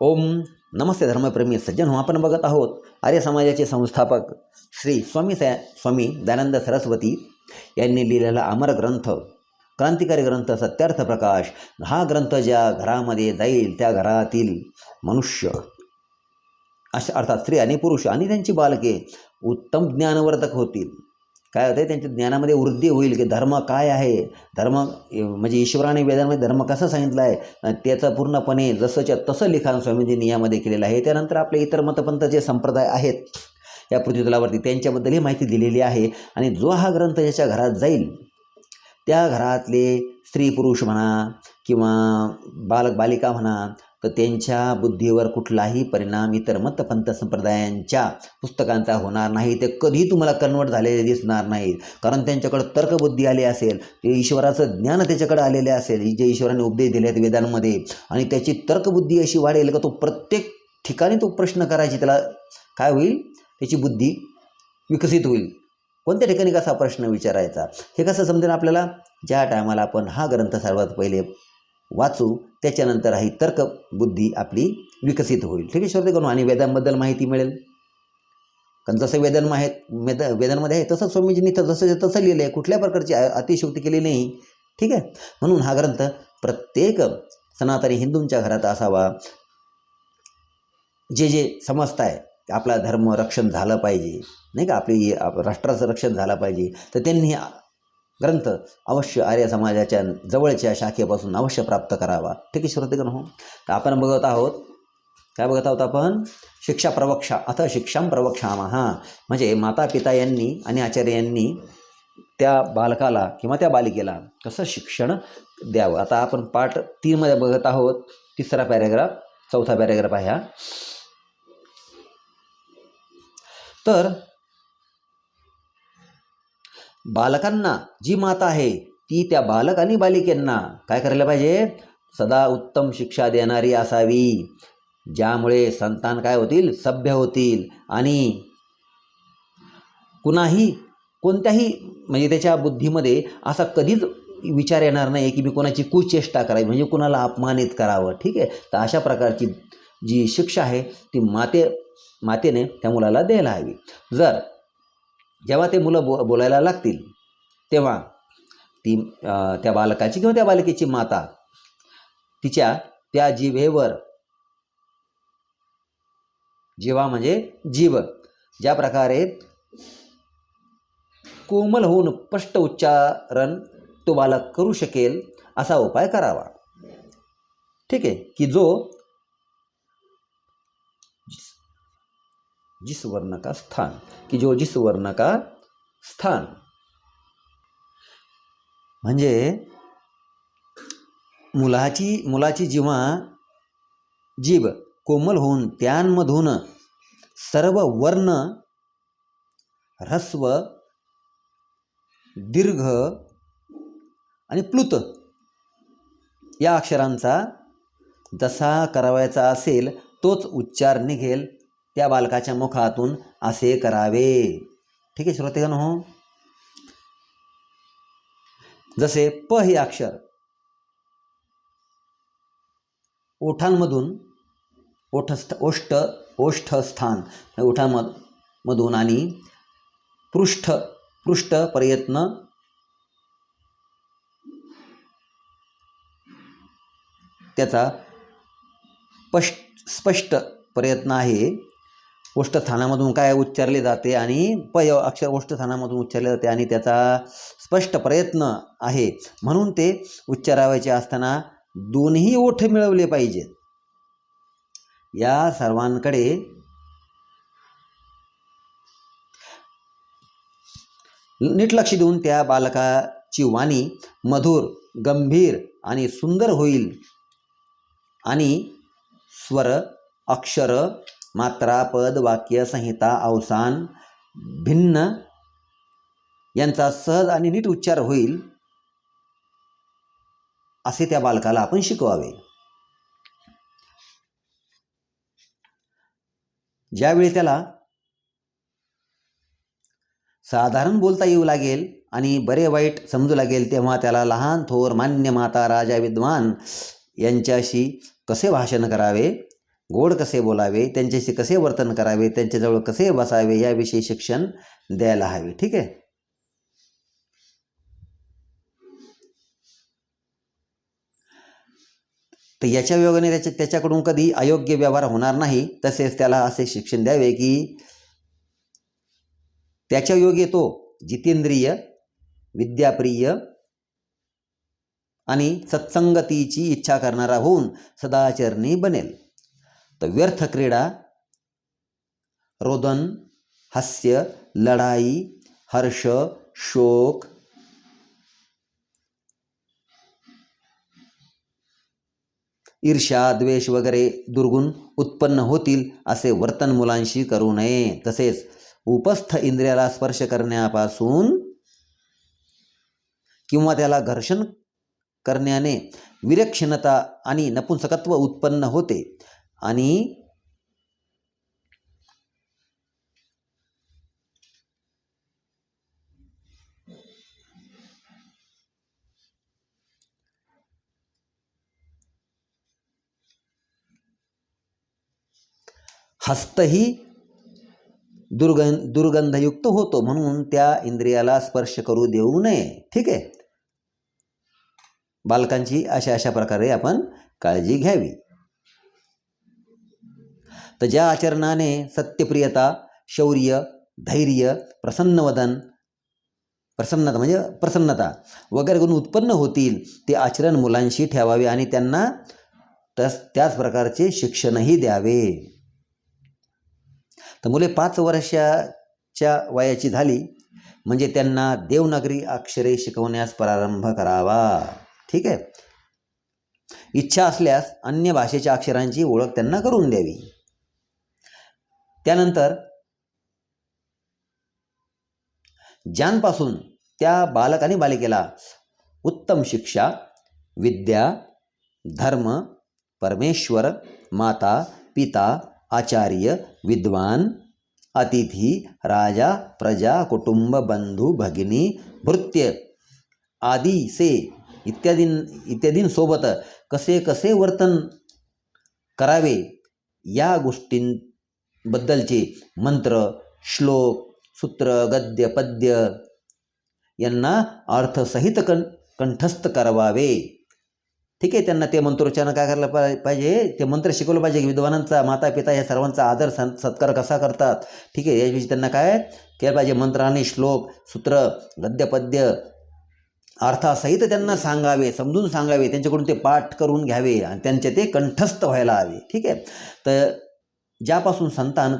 ओम नमस्ते धर्मप्रेमी सज्जन हो आपण बघत आहोत आर्य समाजाचे संस्थापक श्री स्वामी सा स्वामी दयानंद सरस्वती यांनी लिहिलेला अमर ग्रंथ क्रांतिकारी ग्रंथ सत्यार्थ प्रकाश. हा ग्रंथ ज्या घरामध्ये जाईल त्या घरातील मनुष्य अशा अर्थात स्त्री आणि पुरुष आणि त्यांची बालके उत्तम ज्ञानवर्धक होतील. काय होते त्यांच्या ज्ञानामध्ये वृद्धी होईल की धर्म काय आहे? धर्म म्हणजे ईश्वराने वेदांमध्ये धर्म कसा सांगितला आहे त्याचं पूर्णपणे जसंच्या तसं लिखाण स्वामीजींनी यामध्ये केलेलं आहे. त्यानंतर आपले इतर मतपंथ जे संप्रदाय आहेत या पृथ्वीतलावरती त्यांच्याबद्दलही माहिती दिलेली आहे. आणि जो हा ग्रंथ ज्याच्या घरात जाईल त्या घरातले स्त्री पुरुष म्हणा किंवा बालक बालिका म्हणा तर त्यांच्या बुद्धीवर कुठलाही परिणाम इतर मतपंथ संप्रदायांच्या पुस्तकांचा होणार नाही. ते कधीही तुम्हाला कन्वर्ट झालेले दिसणार नाहीत. कारण त्यांच्याकडं तर्कबुद्धी आली असेल ते ईश्वराचं ज्ञान त्याच्याकडे आलेले असेल जे ईश्वराने उपदेश दिले आहेत वेदांमध्ये. आणि त्याची तर्कबुद्धी अशी वाढेल का तो प्रत्येक ठिकाणी तो प्रश्न करायची त्याला काय होईल? त्याची बुद्धी विकसित होईल. कोणत्या ठिकाणी कसा प्रश्न विचारायचा? हे कसं समजेल आपल्याला? ज्या टायमाला आपण हा ग्रंथ सर्वात पहिले वाचू त्याच्यानंतर ही तर्कबुद्धी आपली विकसित होईल. ठीक आहे श्रोते करू आणि वेदांबद्दल माहिती मिळेल? कारण जसं वेदन आहेत वेद वेदांमध्ये आहे तसं स्वामीजींनी तर जसं तसं लिहिलं आहे कुठल्या प्रकारची अतिशोक्ती केली नाही. ठीक आहे? म्हणून हा ग्रंथ प्रत्येक सनातनी हिंदूंच्या घरात असावा. जे जे समजताय आपला धर्म रक्षण झालं पाहिजे. नाही का? आपली आप- राष्ट्राचं रक्षण झालं पाहिजे. तर त्यांनी ग्रंथ अवश्य आर्य समाजाच्या जवळच्या शाखेपासून अवश्य प्राप्त करावा. ठीक आहे श्रोतेगण हो. तर आपण बघत आहोत काय बघत आहोत आपण? शिक्षा प्रवक्षा अथ शिक्षां हां म्हणजे माता पिता यांनी आणि आचार्य यांनी त्या बालकाला किंवा त्या बालिकेला कसं शिक्षण द्यावं? आता आपण पाठ तीनमध्ये बघत आहोत तिसरा पॅरेग्राफ चौथा पॅरेग्राफ आहे हा. तर बालकांना जी माता आहे ती त्या बालक आणि बालिकेंना काय करायला पाहिजे? सदा उत्तम शिक्षा देणारी असावी. ज्यामुळे संतान काय होतील? सभ्य होतील. आणि कुणाही कोणत्याही म्हणजे त्याच्या बुद्धीमध्ये असा कधीच विचार येणार नाही की मी कोणाची कुचेष्टा करावी म्हणजे कुणाला अपमानित करावं. ठीक आहे? तर अशा प्रकारची जी शिक्षा आहे ती माते मातेने त्या मुलाला द्यायला हवी. जर जेव्हा ते मुलं बो बोलायला लागतील तेव्हा ती त्या बालकाची किंवा त्या बालिकेची माता तिच्या त्या जिभेवर जीवा म्हणजे जीव ज्या प्रकारे कोमल होऊन स्पष्ट उच्चारण तो बालक करू शकेल असा उपाय करावा. ठीक आहे? की जो जिस वर्ण का स्थान की जो जिस वर्ण का स्थान. म्हणजे मुलाची मुलाची जेव्हा जीभ कोमल होऊन त्यांमधून सर्व वर्ण ह्रस्व दीर्घ आणि प्लुत या अक्षरांचा जसा करावायचा असेल तोच उच्चार निघेल. त्या बालकाच्या मुखातून असे करावे. ठीक आहे श्रोतेगण हो. जसे प हे अक्षर ओठांमधून ओठस्थ ओष्ठ ओष्ठस्थान ओठांमध मधून आणि पृष्ठ पृष्ठ प्रयत्न त्याचा स्पष्ट प्रयत्न आहे. ओष्ठस्थानामधून काय उच्चारले जाते आणि प अक्षर ओष्ठस्थानामधून उच्चारले जाते आणि त्याचा स्पष्ट प्रयत्न आहे. म्हणून ते उच्चारावायचे असताना दोन्ही ओठ मिळवले पाहिजेत. या सर्वांकडे नीट लक्ष देऊन त्या बालकाची वाणी मधुर गंभीर आणि सुंदर होईल. आणि स्वर अक्षर मात्रा पद वाक्य संहिता अवसान भिन्न यांचा सहज आणि नीट उच्चार होईल असे त्या बालकाला आपण शिकवावे. ज्यावेळी त्याला साधारण बोलता येऊ लागेल आणि बरे वाईट समजू लागेल तेव्हा त्याला लहान थोर मान्य माता राजा विद्वान यांच्याशी कसे भाषण करावे? गोड कसे बोलावे त्यांच्याशी कसे वर्तन करावे त्यांच्याजवळ कसे बसावे याविषयी शिक्षण द्यायला हवे. ठीक आहे? तर याच्या योगाने त्याच्या त्याच्याकडून कधी अयोग्य व्यवहार होणार नाही तसेच त्याला असे शिक्षण द्यावे की त्याच्या योगे तो जितेंद्रिय विद्याप्रिय आणि सत्संगतीची इच्छा करणारा होऊन सदाचरणी बनेल. तर व्यर्थ क्रीडा रोदन हास्य लढाई हर्ष शोक ईर्ष्या द्वेष वगैरे दुर्गुण उत्पन्न होतील असे वर्तन मुलांशी करू नये तसेच उपस्थ इंद्रियाला स्पर्श करण्यापासून किंवा त्याला घर्षण करण्याने विरक्षणता आणि नपुंसकत्व उत्पन्न होते आणि हस्तही दुर्गं दुर्गंधयुक्त होतो म्हणून त्या इंद्रियाला स्पर्श करू देऊ नये. ठीक आहे? बालकांची अशा अशा प्रकारे आपण काळजी घ्यावी. तर ज्या आचरणाने सत्यप्रियता शौर्य धैर्य प्रसन्नवदन प्रसन्नता म्हणजे प्रसन्नता वगैरे गुण उत्पन्न होतील ते आचरण मुलांशी ठेवावे आणि त्यांना तस त्याच प्रकारचे शिक्षणही द्यावे. तर मुले पाच वर्षाच्या वयाची झाली म्हणजे त्यांना देवनागरी अक्षरे शिकवण्यास प्रारंभ करावा. ठीक आहे? इच्छा असल्यास अन्य भाषेच्या अक्षरांची ओळख त्यांना करून द्यावी. त्यानंतर ज्यांपासून त्या बालक आणि बालिकेला उत्तम शिक्षा विद्या धर्म परमेश्वर माता पिता आचार्य विद्वान अतिथी राजा प्रजा कुटुंब बंधू भगिनी भृत्य आदी से इत्यादी इत्यादींसोबत कसे कसे वर्तन करावे या गोष्टीं बद्दलचे मंत्र श्लोक सूत्र गद्य पद्य यांना अर्थसहित कं कंठस्थ करवावे. ठीक आहे त्यांना ते मंत्रोच्चारण काय करायला पा पाहिजे? ते मंत्र शिकवलं पाहिजे की विद्वानांचा माता पिता या सर्वांचा आदर सं सत्कार कसा करतात? ठीक आहे याविषयी त्यांना काय केलं पाहिजे? मंत्र आणि श्लोक सूत्र गद्यपद्य अर्थासहित त्यांना सांगावे समजून सांगावे त्यांच्याकडून ते पाठ करून घ्यावे आणि त्यांचे ते कंठस्थ व्हायला हवे. ठीक आहे? तर ज्यापासून संतान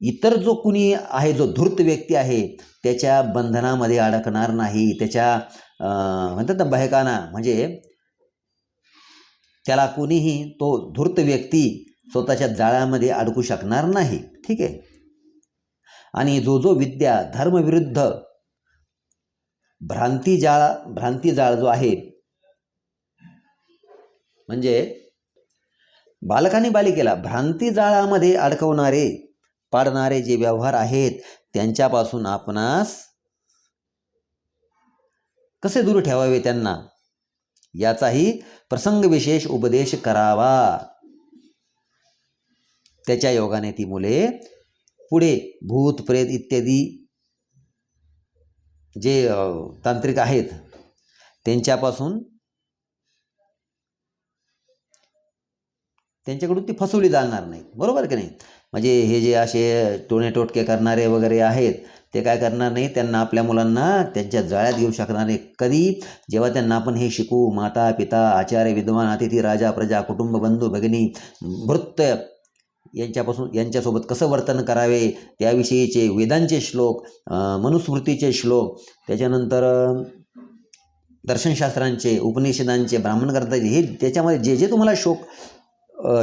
इतर जो कुणी आहे जो धूर्त व्यक्ती आहे त्याच्या बंधनामध्ये अडकणार नाही. त्याच्या म्हणतात ना बहकाना म्हणजे त्याला कुणीही तो धूर्त व्यक्ती स्वतःच्या जाळ्यामध्ये अडकू शकणार नाही. ठीक आहे? आणि जो जो विद्या धर्मविरुद्ध भ्रांती जाळ भ्रांती जाळ जो आहे म्हणजे बालकांनी बालिकेला भ्रांती जाळामध्ये अडकवणारे पाडणारे जे व्यवहार आहेत त्यांच्यापासून आपणास कसे दूर ठेवावे त्यांना? याचाही प्रसंग विशेष उपदेश करावा. त्याच्या योगाने ती मुले पुढे भूत प्रेत इत्यादी जे तांत्रिक आहेत त्यांच्यापासून त्यांच्याकडून ती फसवली जाणार नाही. बरोबर की नाही? म्हणजे हे जे असे टोणे टोटके करणारे वगैरे आहेत ते काय करणार नाही? त्यांना आपल्या मुलांना त्यांच्या जाळ्यात घेऊ शकणार नाही. कधी? जेव्हा त्यांना आपण हे शिकू माता पिता आचार्य विद्वान अतिथी राजा प्रजा कुटुंब बंधू भगिनी भृत्य यांच्यापासून यांच्यासोबत कसं वर्तन करावे? त्याविषयीचे वेदांचे श्लोक मनुस्मृतीचे श्लोक त्याच्यानंतर दर्शनशास्त्रांचे उपनिषदांचे ब्राह्मण ग्रंथाचे हे त्याच्यामध्ये जे जे तुम्हाला शोक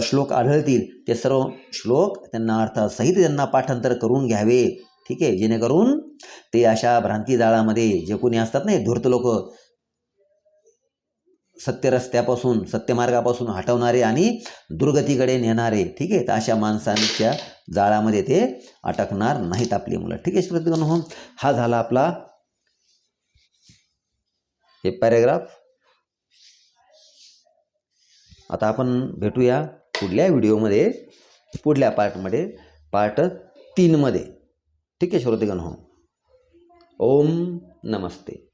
श्लोक आढळतील. ते सर्व श्लोक त्यांना अर्थासहित त्यांना पाठांतर करून घ्यावे. ठीक आहे? जेणेकरून ते अशा भ्रांती जाळामध्ये जे कोणी असतात ना धूर्त लोक. सत्य रस्त्यापासून सत्यमार्गापासून हटवणारे आणि दुर्गतीकडे नेणारे. ठीक आहे? तर अशा माणसांच्या जाळामध्ये ते अटकणार नाहीत आपली मुलं. ठीक आहे? श्रोतेगण हा झाला आपला हे पॅरेग्राफ आता आपण भेटूया पुढल्या व्हिडिओमध्ये पुढल्या पार्टमध्ये पार्ट तीनमध्ये. ठीक आहे श्रोतेगण हो. ओम नमस्ते.